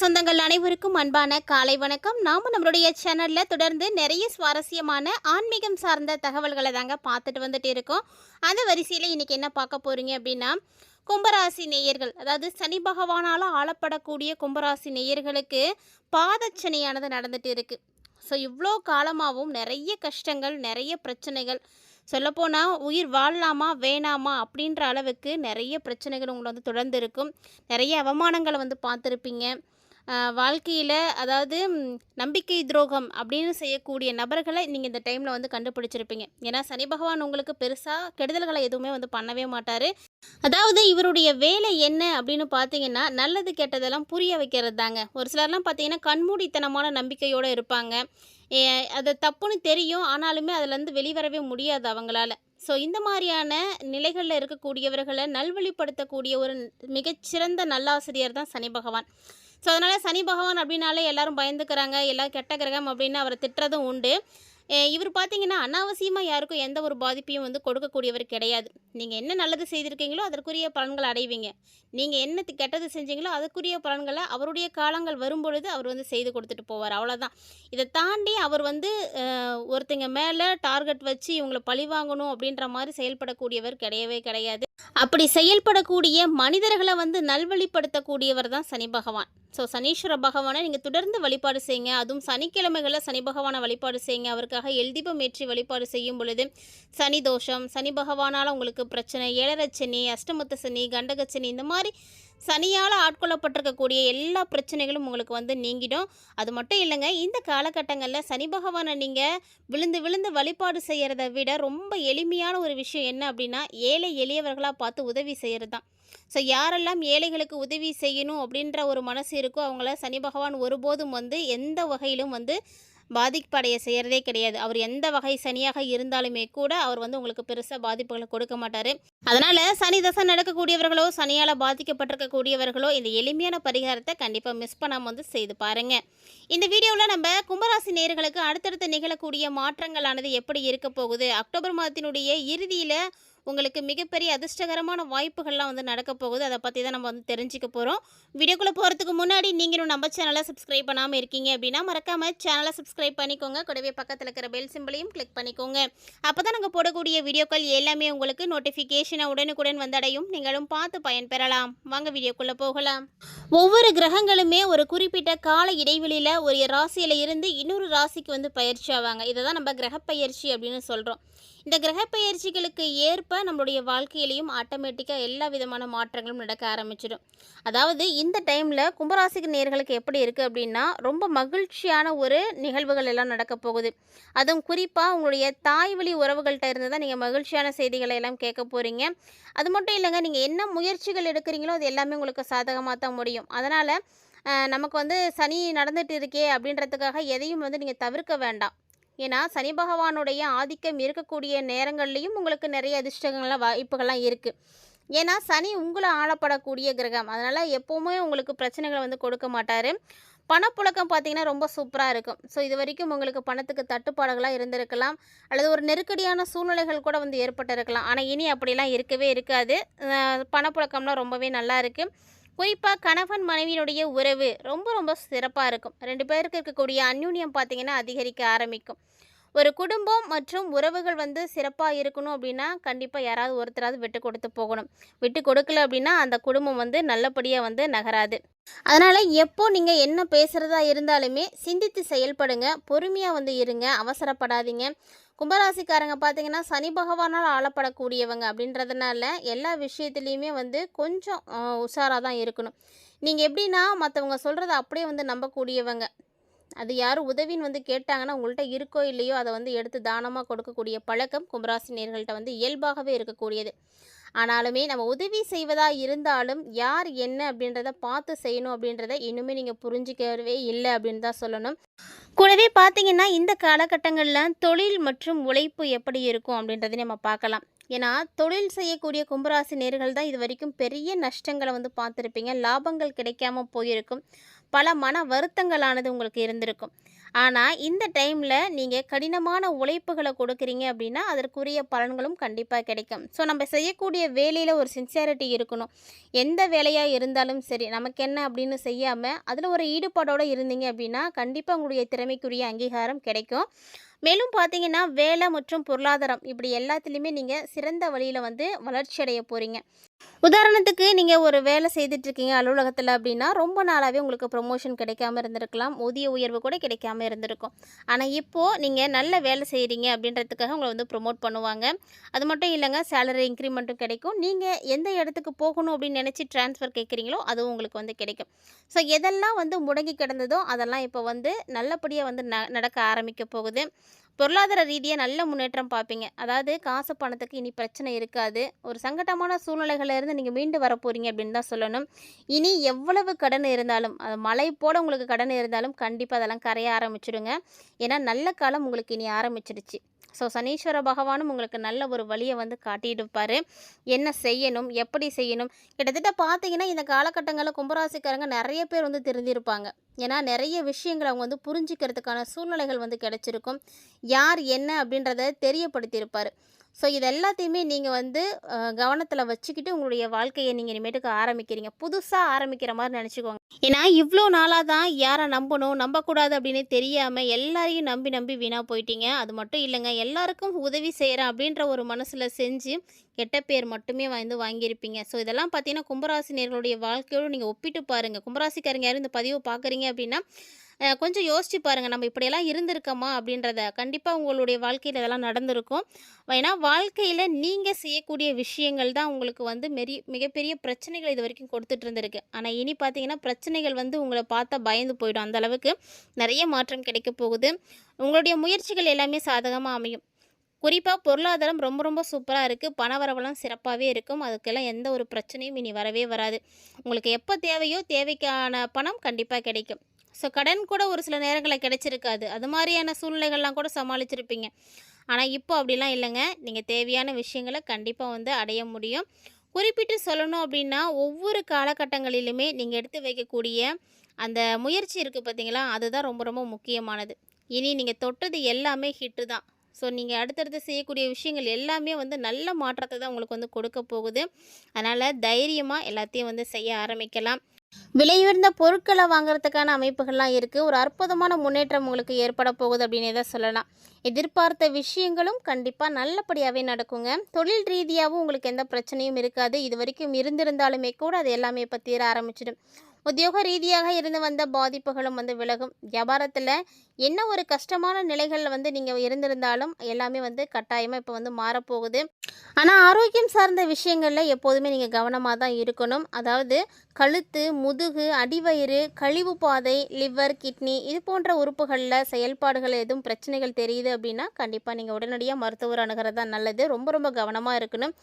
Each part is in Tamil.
சொந்தங்கள் அனைவருக்கும் அன்பான காலை வணக்கம். நாம நம்மளுடைய சேனல்ல தொடர்ந்து நிறைய சுவாரஸ்யமான ஆன்மீகம் சார்ந்த தகவல்களை தாங்க பார்த்துட்டு வந்துட்டு இருக்கோம். அந்த வரிசையில் இன்னைக்கு என்ன பார்க்க போறீங்க அப்படின்னா கும்பராசி நேயர்கள் அதாவது சனி பகவானால் ஆளப்படக்கூடிய கும்பராசி நேயர்களுக்கு பாதச்சனையானது நடந்துட்டு இருக்கு. ஸோ இவ்வளோ காலமாகவும் நிறைய கஷ்டங்கள் நிறைய பிரச்சனைகள் சொல்லப்போனால் உயிர் வாழலாமா வேணாமா அப்படின்ற அளவுக்கு நிறைய பிரச்சனைகள் உங்களை வந்து தொடர்ந்து இருக்கும். நிறைய அவமானங்களை வந்து பார்த்துருப்பீங்க. வாழ்க்கையில் அதாவது நம்பிக்கை துரோகம் அப்படின்னு செய்யக்கூடிய நபர்களை நீங்கள் இந்த டைமில் வந்து கண்டுபிடிச்சிருப்பீங்க. ஏன்னா சனி பகவான் உங்களுக்கு பெருசாக கெடுதல்களை எதுவுமே வந்து பண்ணவே மாட்டார். அதாவது இவருடைய வேலை என்ன அப்படின்னு பார்த்தீங்கன்னா நல்லது கெட்டதெல்லாம் புரிய வைக்கிறது தாங்க. ஒரு சிலர்லாம் பார்த்தீங்கன்னா கண்மூடித்தனமான நம்பிக்கையோடு இருப்பாங்க. அது தப்புன்னு தெரியும். ஆனாலுமே அதுலேருந்து வெளிவரவே முடியாது அவங்களால. ஸோ இந்த மாதிரியான நிலைகளில் இருக்கக்கூடியவர்களை நல்வழிப்படுத்தக்கூடிய ஒரு மிகச்சிறந்த நல்லாசிரியர் தான் சனி பகவான். ஸோ அதனால் சனி பகவான் அப்படின்னாலே எல்லோரும் பயந்துக்கிறாங்க எல்லோரும் கெட்ட கிரகம் அப்படின்னு அவரை திட்டுறதும் உண்டு. இவர் பார்த்தீங்கன்னா அனாவசியமாக யாருக்கும் எந்த ஒரு பாதிப்பையும் வந்து கொடுக்கக்கூடியவர் கிடையாது. நீங்கள் என்ன நல்லது செய்திருக்கீங்களோ அதற்குரிய பலன்களை அடைவீங்க. நீங்கள் என்ன கெட்டது செஞ்சீங்களோ அதற்குரிய பலன்களை அவருடைய காலங்கள் வரும்பொழுது அவர் வந்து செய்து கொடுத்துட்டு போவார். அவ்வளோதான் இதை தாண்டி அவர் வந்து ஒருத்தங்க மேலே டார்கெட் வச்சு இவங்களை பழி வாங்கணும் அப்படின்ற மாதிரி செயல்படக்கூடியவர் கிடையவே கிடையாது. அப்படி செயல்படக்கூடிய மனிதர்களை வந்து நல்வழிப்படுத்தக்கூடியவர் தான் சனி பகவான். ஸோ சனீஸ்வர பகவானை நீங்கள் தொடர்ந்து வழிபாடு செய்யுங்க. அதுவும் சனிக்கிழமைகளில் சனி பகவானை வழிபாடு செய்யுங்க. அவருக்காக எல்தீபம் ஏற்றி வழிபாடு செய்யும் பொழுது சனி தோஷம் சனி பகவானால் உங்களுக்கு பிரச்சனை ஏழரை சனி அஷ்டமத்த சனி கண்டக சனி இந்த மாதிரி சனியால் ஆட்கொள்ளப்பட்டிருக்கக்கூடிய எல்லா பிரச்சனைகளும் உங்களுக்கு வந்து நீங்கிடும். அது மட்டும் இல்லைங்க இந்த காலகட்டங்களில் சனி பகவானை நீங்கள் விழுந்து விழுந்து வழிபாடு செய்கிறத விட ரொம்ப எளிமையான ஒரு விஷயம் என்ன அப்படின்னா ஏழை எளியவர்களாக பார்த்து உதவி செய்கிறது தான் ஸோ யாரெல்லாம் ஏழைகளுக்கு உதவி செய்யணும் அப்படின்ற ஒரு மனசு இருக்கோ அவங்கள சனி பகவான் ஒருபோதும் வந்து எந்த வகையிலும் வந்து பாதிப்படைய செய்கிறதே கிடையாது. அவர் எந்த வகை சனியாக இருந்தாலுமே கூட அவர் வந்து உங்களுக்கு பெருசாக பாதிப்புகளை கொடுக்க மாட்டார். அதனால் சனி தசை நடக்கக்கூடியவர்களோ சனியால் பாதிக்கப்பட்டிருக்கக்கூடியவர்களோ இந்த எளிமையான பரிகாரத்தை கண்டிப்பாக மிஸ் பண்ணாமல் வந்து செய்து பாருங்கள் இந்த வீடியோவில் நம்ம கும்பராசி நேர்களுக்கு அடுத்தடுத்து நிகழக்கூடிய மாற்றங்களானது எப்படி இருக்க போகுது? அக்டோபர் மாதத்தினுடைய இறுதியில் உங்களுக்கு மிகப்பெரிய அதிர்ஷ்டகரமான வாய்ப்புகள்லாம் வந்து நடக்க போகுது. அதை பற்றி தான் நம்ம வந்து தெரிஞ்சுக்க போகிறோம் வீடியோக்குள்ளே போகிறதுக்கு முன்னாடி நீங்களும் நம்ம சேனலை சப்ஸ்கிரைப் பண்ணாமல் இருக்கீங்க அப்படின்னா மறக்காமல் சேனலை சப்ஸ்கிரைப் பண்ணிக்கோங்க. கூடவே பக்கத்தில் இருக்கிற பெல் சிம்பிளையும் கிளிக் பண்ணிக்கோங்க. அப்போ தான் நாங்கள் போடக்கூடிய வீடியோக்கள் எல்லாமே உங்களுக்கு நோட்டிஃபிகேஷனை உடனுக்குடன் வந்தடையும். நீங்களும் பார்த்து பயன்பெறலாம். வாங்க வீடியோக்குள்ளே போகலாம். ஒவ்வொரு கிரகங்களுமே ஒரு குறிப்பிட்ட கால இடைவெளியில் ஒரு ராசியில் இருந்து இன்னொரு ராசிக்கு வந்து பயிற்சி ஆவாங்க. இதை தான் நம்ம கிரகப்பயிற்சி அப்படின்னு சொல்கிறோம் இந்த கிரகப்பயிற்சிகளுக்கு ஏற்ப அப்போ நம்மளுடைய வாழ்க்கையிலையும் ஆட்டோமேட்டிக்காக எல்லா விதமான மாற்றங்களும் நடக்க ஆரம்பிச்சிடும். அதாவது இந்த டைமில் கும்பராசிக்கு நேர்களுக்கு எப்படி இருக்குது அப்படின்னா ரொம்ப மகிழ்ச்சியான ஒரு நிகழ்வுகள் எல்லாம் நடக்க போகுது. அதுவும் குறிப்பாக உங்களுடைய தாய் வழி உறவுகள்கிட்ட இருந்து தான் நீங்கள் மகிழ்ச்சியான செய்திகளை எல்லாம் கேட்க போகிறீங்க அது மட்டும் இல்லைங்க நீங்கள் என்ன முயற்சிகள் எடுக்கிறீங்களோ அது எல்லாமே உங்களுக்கு சாதகமாக தான் முடியும். அதனால் நமக்கு வந்து சனி நடந்துட்டு இருக்கே அப்படின்றதுக்காக எதையும் வந்து நீங்கள் தவிர்க்க வேண்டாம். ஏன்னா சனி பகவானுடைய ஆதிக்கம் இருக்கக்கூடிய நேரங்கள்லையும் உங்களுக்கு நிறைய அதிர்ஷ்டங்கள்லாம் வாய்ப்புகள்லாம் இருக்குது ஏன்னா சனி உங்களை ஆளப்படக்கூடிய கிரகம். அதனால் எப்போவுமே உங்களுக்கு பிரச்சனைகளை வந்து கொடுக்க மாட்டார். பணப்புழக்கம் பார்த்திங்கன்னா ரொம்ப சூப்பராக இருக்கும். ஸோ இது வரைக்கும் உங்களுக்கு பணத்துக்கு தட்டுப்பாடுகளாக இருந்திருக்கலாம். அல்லது ஒரு நெருக்கடியான சூழ்நிலைகள் கூட வந்து ஏற்பட்டிருக்கலாம். ஆனால் இனி அப்படிலாம் இருக்கவே இருக்காது. பணப்புழக்கம்லாம் ரொம்பவே நல்லா இருக்குது குறிப்பாக கணவன் மனைவியினுடைய உறவு ரொம்ப ரொம்ப சிறப்பாக இருக்கும். ரெண்டு பேருக்கு இருக்கக்கூடிய அந்யூன்யம் பார்த்திங்கன்னா அதிகரிக்க ஆரம்பிக்கும். ஒரு குடும்பம் மற்றும் உறவுகள் வந்து சிறப்பாக இருக்கணும் அப்படின்னா கண்டிப்பாக யாராவது ஒருத்தராவது விட்டு கொடுத்து போகணும். விட்டு கொடுக்கல அப்படின்னா அந்த குடும்பம் வந்து நல்லபடியாக வந்து நகராது. அதனால் எப்போ நீங்கள் என்ன பேசுகிறதா இருந்தாலுமே சிந்தித்து செயல்படுங்க. பொறுமையாக வந்து இருங்க. அவசரப்படாதீங்க. கும்பராசிக்காரங்க பார்த்தீங்கன்னா சனி பகவானால் ஆளப்படக்கூடியவங்க அப்படின்றதுனால எல்லா விஷயத்துலேயுமே வந்து கொஞ்சம் உஷாராக தான் இருக்கணும். நீங்கள் எப்படின்னா மற்றவங்க சொல்கிறத அப்படியே வந்து நம்பக்கூடியவங்க. அது யாரும் உதவின்னு வந்து கேட்டாங்கன்னா உங்கள்கிட்ட இருக்கோ இல்லையோ அதை வந்து எடுத்து தானமாக கொடுக்கக்கூடிய பழக்கம் கும்பராசினியர்கள்ட்ட வந்து இயல்பாகவே இருக்கக்கூடியது. ஆனாலுமே நம்ம உதவி செய்வதாக இருந்தாலும் யார் என்ன அப்படின்றத பார்த்து செய்யணும் அப்படின்றத இன்னுமே நீங்கள் புரிஞ்சிக்கவே இல்லை அப்படின்னு தான் சொல்லணும். கூடவே பார்த்தீங்கன்னா இந்த காலகட்டங்களில் தொழில் மற்றும் உழைப்பு எப்படி இருக்கும் அப்படின்றதை நம்ம பார்க்கலாம். ஏன்னா தொழில் செய்யக்கூடிய கும்பராசி நேர்கள் தான் இது வரைக்கும் பெரிய நஷ்டங்களை வந்து பார்த்துருப்பீங்க. லாபங்கள் கிடைக்காம போயிருக்கும். பல மன வருத்தங்களானது உங்களுக்கு இருந்திருக்கும். ஆனால் இந்த டைமில் நீங்கள் கடினமான உழைப்புகளை கொடுக்குறீங்க அப்படின்னா அதற்குரிய பலன்களும் கண்டிப்பாக கிடைக்கும். ஸோ நம்ம செய்யக்கூடிய வேலையில் ஒரு சின்சியாரிட்டி இருக்கணும். எந்த வேலையாக இருந்தாலும் சரி நமக்கு என்ன அப்படின்னு செய்யாமல் அதில் ஒரு ஈடுபாடோடு இருந்தீங்க அப்படின்னா கண்டிப்பாக உங்களுடைய திறமைக்குரிய அங்கீகாரம் கிடைக்கும். மேலும் பார்த்தீங்கன்னா வேலை மற்றும் பொருளாதாரம் இப்படி எல்லாத்துலேயுமே நீங்கள் சிறந்த வழியில் வந்து வளர்ச்சி அடைய போகிறீங்க உதாரணத்துக்கு நீங்கள் ஒரு வேலை செய்துட்டு இருக்கீங்க அலுவலகத்தில் அப்படின்னா ரொம்ப நாளாகவே உங்களுக்கு ப்ரொமோஷன் கிடைக்காம இருந்திருக்கலாம். ஊதிய உயர்வு கூட கிடைக்காம இருந்திருக்கும். ஆனால் இப்போது நீங்கள் நல்ல வேலை செய்கிறீங்க அப்படின்றதுக்காக உங்களை வந்து ப்ரொமோட் பண்ணுவாங்க. அது மட்டும் இல்லைங்க சேலரி இன்க்ரிமெண்ட்டும் கிடைக்கும். நீங்கள் எந்த இடத்துக்கு போகணும் அப்படின்னு நினச்சி ட்ரான்ஸ்ஃபர் கேட்குறீங்களோ அதுவும் உங்களுக்கு வந்து கிடைக்கும். ஸோ எதெல்லாம் வந்து முடங்கி கிடந்ததோ அதெல்லாம் இப்போ வந்து நல்லபடியாக வந்து ந நடக்க ஆரம்பிக்க போகுது. பொருளாதார ரீதியாக நல்ல முன்னேற்றம் பார்ப்பீங்க. அதாவது காசு பணத்துக்கு இனி பிரச்சனை இருக்காது. ஒரு சங்கட்டமான சூழ்நிலைகளில் இருந்து நீங்கள் மீண்டு வர போகிறீங்க அப்படின்னு தான் சொல்லணும். இனி எவ்வளவு கடன் இருந்தாலும் அது மழை போல் உங்களுக்கு கடன் இருந்தாலும் கண்டிப்பாக அதெல்லாம் கரைய ஆரம்பிச்சிடுங்க. ஏன்னா நல்ல காலம் உங்களுக்கு இனி ஆரம்பிச்சிடுச்சு. ஸோ சனீஸ்வர பகவானும் உங்களுக்கு நல்ல ஒரு வழியை வந்து காட்டியிருப்பார். என்ன செய்யணும் எப்படி செய்யணும்? கிட்டத்தட்ட பார்த்தீங்கன்னா இந்த காலகட்டங்களில் கும்பராசிக்காரங்க நிறைய பேர் வந்து திருந்திருப்பாங்க. ஏன்னா நிறைய விஷயங்களை அவங்க வந்து புரிஞ்சுக்கிறதுக்கான சூழ்நிலைகள் வந்து கிடைச்சிருக்கும். யார் என்ன அப்படின்றத தெரியப்படுத்தியிருப்பார். ஸோ இது எல்லாத்தையுமே நீங்கள் வந்து கவனத்தில் வச்சுக்கிட்டு உங்களுடைய வாழ்க்கையை நீங்கள் இனிமேட்டுக்கு ஆரம்பிக்கிறீங்க. புதுசாக ஆரம்பிக்கிற மாதிரி நினச்சிக்கோங்க. ஏன்னா இவ்வளோ நாளாக தான் யாரை நம்பணும் நம்பக்கூடாது அப்படின்னு தெரியாமல் எல்லாரையும் நம்பி நம்பி வீணாக போயிட்டீங்க. அது மட்டும் இல்லைங்க எல்லாருக்கும் உதவி செய்கிறேன் அப்படின்ற ஒரு மனசில் செஞ்சு கெட்ட பேர் மட்டுமே வந்து வாங்கியிருப்பீங்க. ஸோ இதெல்லாம் பார்த்தீங்கன்னா கும்பராசினியர்களுடைய வாழ்க்கையோடு நீங்கள் ஒப்பிட்டு பாருங்கள் கும்பராசிக்காரங்க யாரும் இந்த பதிவை பார்க்குறீங்க அப்படின்னா கொஞ்சம் யோசிச்சு பாருங்கள் நம்ம இப்படியெல்லாம் இருந்திருக்கோமா அப்படின்றத. கண்டிப்பாக உங்களுடைய வாழ்க்கையில் இதெல்லாம் நடந்திருக்கும். ஏன்னா வாழ்க்கையில் நீங்கள் செய்யக்கூடிய விஷயங்கள் தான் உங்களுக்கு வந்து மெரி மிகப்பெரிய பிரச்சனைகள் இது வரைக்கும் கொடுத்துட்டு இருந்திருக்கு ஆனால் இனி பார்த்தீங்கன்னா பிரச்சனைகள் வந்து உங்களை பார்த்தா பயந்து போயிடும். அந்த அளவுக்கு நிறைய மாற்றம் கிடைக்க போகுது. உங்களுடைய முயற்சிகள் எல்லாமே சாதகமாக அமையும். குறிப்பாக பொருளாதாரம் ரொம்ப ரொம்ப சூப்பராக இருக்குது பண வரவெல்லாம் சிறப்பாகவே இருக்கும். அதுக்கெல்லாம் எந்த ஒரு பிரச்சனையும் இனி வரவே வராது. உங்களுக்கு எப்போ தேவையோ தேவைக்கான பணம் கண்டிப்பாக கிடைக்கும். ஸோ கடன் கூட ஒரு சில நேரங்களில் கிடைச்சிருக்காது. அது மாதிரியான சூழ்நிலைகள்லாம் கூட சமாளிச்சிருப்பீங்க. ஆனால் இப்போ அப்படிலாம் இல்லைங்க. நீங்கள் தேவையான விஷயங்களை கண்டிப்பாக வந்து அடைய முடியும். குறிப்பிட்டு சொல்லணும் அப்படின்னா ஒவ்வொரு காலகட்டங்களிலுமே நீங்கள் எடுத்து வைக்கக்கூடிய அந்த முயற்சி இருக்குது பார்த்தீங்களா? அதுதான் ரொம்ப ரொம்ப முக்கியமானது. இனி நீங்கள் தொட்டது எல்லாமே ஹிட்டு தான். ஸோ நீங்கள் அடுத்தடுத்து செய்யக்கூடிய விஷயங்கள் எல்லாமே வந்து நல்ல மாற்றத்தை தான் உங்களுக்கு வந்து கொடுக்க போகுது. அதனால் தைரியமாக எல்லாத்தையும் வந்து செய்ய ஆரம்பிக்கலாம். விலையுயர்ந்த பொருட்களை வாங்குறதுக்கான அமைப்புகள்லாம் இருக்குது ஒரு அற்புதமான முன்னேற்றம் உங்களுக்கு ஏற்பட போகுது அப்படின்னே தான் சொல்லலாம்? எதிர்பார்த்த விஷயங்களும் கண்டிப்பாக நல்லபடியாகவே நடக்குங்க. தொழில் ரீதியாகவும் உங்களுக்கு எந்த பிரச்சனையும் இருக்காது. இது வரைக்கும் இருந்திருந்தாலுமே கூட அது எல்லாமே இப்போ தீர ஆரம்பிச்சிடும். உத்தியோக ரீதியாக இருந்து வந்த பாதிப்புகளும் வந்து விலகும். வியாபாரத்தில் என்ன ஒரு கஷ்டமான நிலைகளில் வந்து நீங்கள் இருந்திருந்தாலும் எல்லாமே வந்து கட்டாயமாக இப்போ வந்து மாறப்போகுது. ஆனால் ஆரோக்கியம் சார்ந்த விஷயங்களில் எப்போதுமே நீங்கள் கவனமாக தான் இருக்கணும். அதாவது கழுத்து முதுகு அடிவயிறு கழிவு பாதை லிவர் கிட்னி இது போன்ற உறுப்புகளில் செயல்பாடுகள் எதுவும் பிரச்சனைகள் தெரியுது அப்படின்னா கண்டிப்பாக நீங்கள் உடனடியாக மருத்துவர் அணுகிறது தான் நல்லது. ரொம்ப ரொம்ப கவனமாக இருக்கணும்.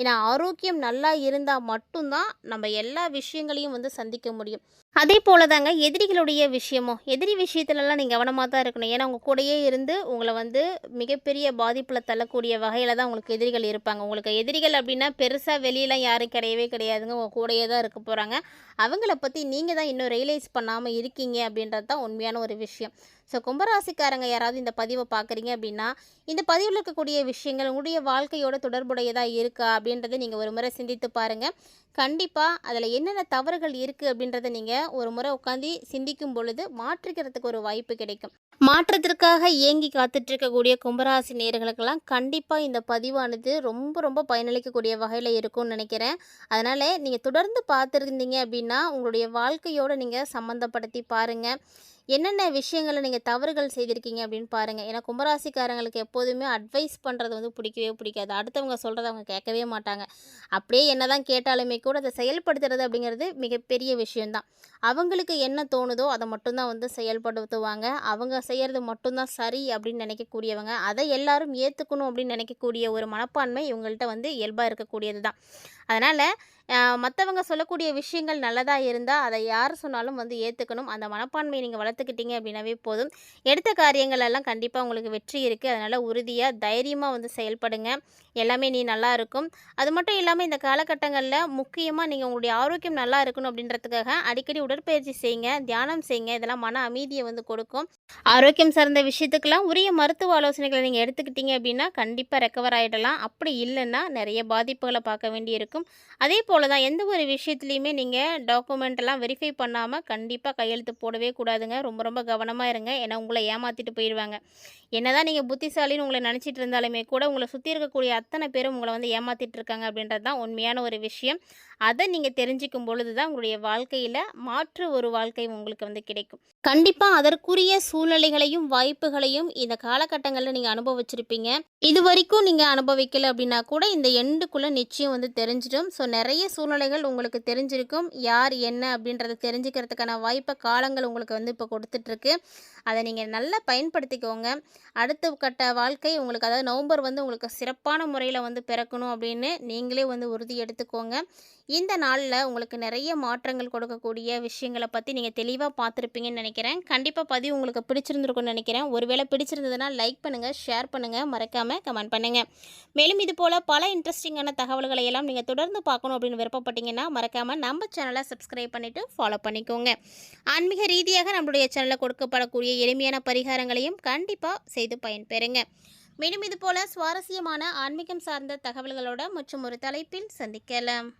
ஏன்னா ஆரோக்கியம் நல்லா இருந்தால் மட்டும்தான் நம்ம எல்லா விஷயங்களையும் வந்து சந்திக்க முடியும். அதே போல தாங்க எதிரிகளுடைய விஷயமோ எதிரி விஷயத்துலலாம் நீங்கள் கவனமாக தான் இருக்கணும். ஏன்னா உங்கள் கூடயே இருந்து உங்களை வந்து மிகப்பெரிய பாதிப்பில் தள்ளக்கூடிய வகையில் தான் உங்களுக்கு எதிரிகள் இருப்பாங்க. உங்களுக்கு எதிரிகள் அப்படின்னா பெருசாக வெளியெலாம் யாரும் கிடையவே கிடையாதுங்க. உங்கள் கூடயே தான் இருக்க போகிறாங்க அவங்கள பற்றி நீங்கள் தான் இன்னும் ரியலைஸ் பண்ணாமல் இருக்கீங்க அப்படின்றது தான் உண்மையான ஒரு விஷயம். ஸோ கும்பராசிக்காரங்க யாராவது இந்த பதிவை பார்க்குறீங்க அப்படின்னா இந்த பதிவில் இருக்கக்கூடிய விஷயங்கள் உங்களுடைய வாழ்க்கையோட தொடர்புடையதாக இருக்கா அப்படின்றத நீங்கள் ஒரு முறை சிந்தித்து பாருங்கள் கண்டிப்பாக அதில் என்னென்ன தவறுகள் இருக்குது அப்படின்றத நீங்கள் ஒரு முறை உட்காந்து சிந்திக்கும் பொழுது மாற்றிக்கிறதுக்கு ஒரு வாய்ப்பு கிடைக்கும். மாற்றத்திற்காக ஏங்கி காத்துட்டு இருக்கக்கூடிய கும்பராசி நேர்களுக்கெல்லாம் கண்டிப்பாக இந்த பதிவானது ரொம்ப ரொம்ப பயனளிக்கக்கூடிய வகையில் இருக்கும்னு நினைக்கிறேன். அதனால் நீங்கள் தொடர்ந்து பார்த்துருந்தீங்க அப்படின்னா உங்களுடைய வாழ்க்கையோடு நீங்கள் சம்மந்தப்படுத்தி பாருங்கள் என்னென்ன விஷயங்களை நீங்கள் தவறுகள் செய்திருக்கீங்க அப்படின்னு பாருங்கள் ஏன்னா கும்பராசிக்காரங்களுக்கு எப்போதுமே அட்வைஸ் பண்ணுறது வந்து பிடிக்கவே பிடிக்காது. அடுத்தவங்க சொல்கிறத அவங்க கேட்கவே மாட்டாங்க. அப்படியே என்னதான் கேட்டாலுமே கூட அதை செயல்படுத்துறது அப்படிங்கிறது மிகப்பெரிய விஷயந்தான் அவங்களுக்கு என்ன தோணுதோ அதை மட்டும்தான் வந்து செயல்படுத்துவாங்க. அவங்க செய்கிறது மட்டும்தான் சரி அப்படின்னு நினைக்கக்கூடியவங்க. அதை எல்லாரும் ஏற்றுக்கணும் அப்படின்னு நினைக்கக்கூடிய ஒரு மனப்பான்மை இவங்கள்ட்ட வந்து இயல்பாக இருக்கக்கூடியது தான் அதனால் மற்றவங்க சொல்லக்கூடிய விஷயங்கள் நல்லதாக இருந்தால் அதை யார் சொன்னாலும் வந்து ஏற்றுக்கணும் அந்த மனப்பான்மையை நீங்கள் வளர்த்துக்கிட்டீங்க அப்படின்னாவே போதும். எடுத்த காரியங்கள் எல்லாம் கண்டிப்பாக உங்களுக்கு வெற்றி இருக்குது அதனால் உறுதியாக தைரியமாக வந்து செயல்படுங்க. எல்லாமே நீ நல்லா இருக்கும். அது மட்டும் இல்லாமல் இந்த காலகட்டங்களில் முக்கியமாக நீங்கள் உங்களுடைய ஆரோக்கியம் நல்லா இருக்கணும் அப்படின்றதுக்காக அடிக்கடி உடற்பயிற்சி செய்யுங்க தியானம் செய்யுங்க இதெல்லாம் மன அமைதியை வந்து கொடுக்கும். ஆரோக்கியம் சார்ந்த விஷயத்துக்கெல்லாம் உரிய மருத்துவ ஆலோசனைகளை நீங்கள் எடுத்துக்கிட்டீங்க அப்படின்னா கண்டிப்பாக ரெக்கவர் ஆகிடலாம் அப்படி இல்லைன்னா நிறைய பாதிப்புகளை பார்க்க வேண்டியிருக்கும். அதே போல் தான் எந்த ஒரு விஷயத்துலையுமே நீங்கள் டாக்குமெண்ட் எல்லாம் வெரிஃபை பண்ணாமல் கண்டிப்பாக கையெழுத்து போடவே கூடாதுங்க. ரொம்ப ரொம்ப கவனமாக இருங்க. ஏன்னா உங்களை ஏமாற்றிட்டு போயிடுவாங்க என்னதான் நீங்கள் புத்திசாலின்னு உங்களை நினச்சிட்டு இருந்தாலுமே கூட உங்களை சுற்றி இருக்கக்கூடிய அத்தனை பேரும் உங்களை வந்து ஏமாற்றிட்டு இருக்காங்க அப்படின்றது தான் உண்மையான ஒரு விஷயம். அதை நீங்கள் தெரிஞ்சுக்கும் பொழுது தான் உங்களுடைய வாழ்க்கையில் மாற்று ஒரு வாழ்க்கை உங்களுக்கு வந்து கிடைக்கும். கண்டிப்பாக அதற்குரிய சூழ்நிலைகளையும் வாய்ப்புகளையும் இந்த காலகட்டங்களில் நீங்கள் அனுபவிச்சிருப்பீங்க. இது வரைக்கும் நீங்கள் அனுபவிக்கலை அப்படின்னா கூட இந்த எண்டுக்குள்ளே நிச்சயம் வந்து தெரிஞ்சிடும். ஸோ நிறைய சூழ்நிலைகள் உங்களுக்கு தெரிஞ்சிருக்கும். யார் என்ன அப்படின்றத தெரிஞ்சுக்கிறதுக்கான வாய்ப்பை காலங்கள் உங்களுக்கு வந்து இப்போ கொடுத்துட்ருக்கு. அதை நீங்கள் நல்லா பயன்படுத்திக்கோங்க. அடுத்த கட்ட வாழ்க்கை உங்களுக்கு அதாவது நவம்பர் வந்து உங்களுக்கு சிறப்பான முறையில் வந்து பிறக்கணும் அப்படின்னு நீங்களே வந்து உறுதி எடுத்துக்கோங்க. இந்த நாளில் உங்களுக்கு நிறைய மாற்றங்கள் கொடுக்கக்கூடிய விஷயங்களை பற்றி நீங்கள் தெளிவாக பார்த்துருப்பீங்கன்னு நினைக்கிறேன். கண்டிப்பாக பதிவு உங்களுக்கு பிடிச்சிருந்துருக்கும்னு நினைக்கிறேன். ஒருவேளை பிடிச்சிருந்ததுன்னா லைக் பண்ணுங்கள் ஷேர் பண்ணுங்கள் மறக்காமல் கமெண்ட் பண்ணுங்கள் மேலும் இது போல் பல இன்ட்ரெஸ்டிங்கான தகவல்களை எல்லாம் நீங்கள் தொடர்ந்து பார்க்கணும் அப்படின்னு விருப்பப்பட்டீங்கன்னா மறக்காமல் நம்ம சேனலை சப்ஸ்கிரைப் பண்ணிவிட்டு ஃபாலோ பண்ணிக்கோங்க. ஆன்மீக ரீதியாக நம்மளுடைய சேனலில் கொடுக்கப்படக்கூடிய எளிமையான பரிகாரங்களையும் கண்டிப்பாக செய்து பயன்பெறுங்க. மேலும் இது போல சுவாரஸ்யமான ஆன்மீகம் சார்ந்த தகவல்களோட மற்றும் ஒரு தலைப்பில் சந்திக்கலாம்.